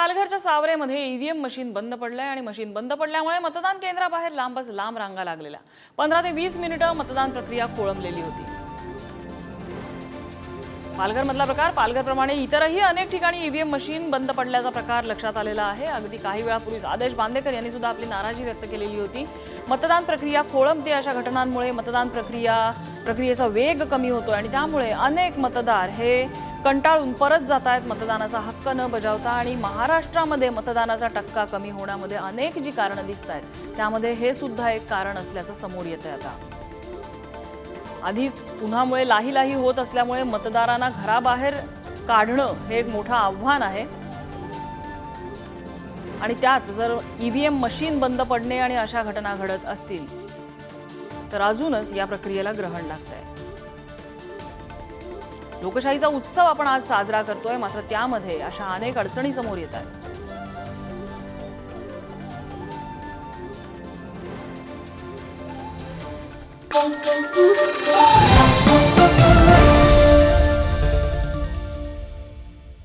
पालघरच्या सावरेमध्ये EVM machine बंद पडलंय आणि मशीन बंद पडल्यामुळे मतदान केंद्राबाहेर लांबच लांब रांगा लागलेल्या. पंधरा ते वीस मिनिटं मतदान प्रक्रिया खोळंबलेली होती. पालघरमधला प्रकार पालघरप्रमाणे इतरही अनेक ठिकाणी ईव्हीएम मशीन बंद पडल्याचा प्रकार लक्षात आलेला आहे. अगदी काही वेळापूर्वीच आदेश बांदेकर यांनी सुद्धा आपली नाराजी व्यक्त केलेली होती. मतदान प्रक्रिया खोळंबते अशा घटनांमुळे मतदान प्रक्रिया प्रक्रियेचा वेग कमी होतोय आणि त्यामुळे अनेक मतदार हे कंटाळून परत जात आहेत मतदानाचा हक्क न बजावता आणि महाराष्ट्रामध्ये मतदानाचा टक्का कमी होण्यामध्ये अनेक जी कारणं दिसत आहेत त्यामध्ये हे सुद्धा एक कारण असल्याचं समोर येत आहे आता. आधीच उन्हामुळे लाही लाही होत असल्यामुळे मतदारांना घराबाहेर काढणं हे एक मोठं आव्हान आहे. आणि त्यात जर ईव्हीएम मशीन बंद पडणे आणि अशा घटना घडत असतील तर अजूनच या प्रक्रियेला ग्रहण लागत आहे लोकशाहीचा उत्सव आपण आज साजरा करतोय मात्र त्यामध्ये अशा अनेक अडचणी समोर येत आहेत Thank you.